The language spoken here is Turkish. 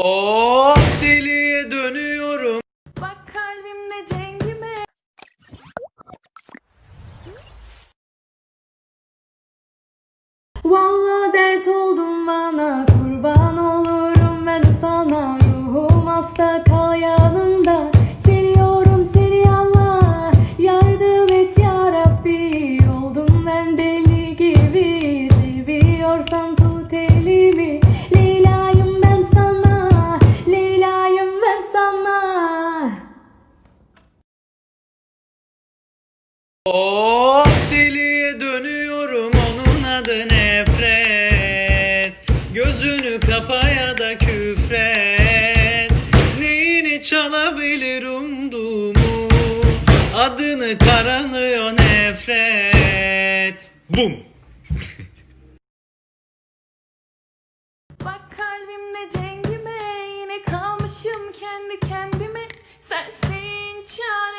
Oh deliye dönüyorum. Bak kalbimde cengime Vallahi Oh deliye dönüyorum onun adı nefret. Gözünü kapa ya da küfret. Neyini çalabilir umduğumu Adını karanıyor nefret. Bum. Bak kalbimde cengime yine kalmışım kendi kendime. Sensin çare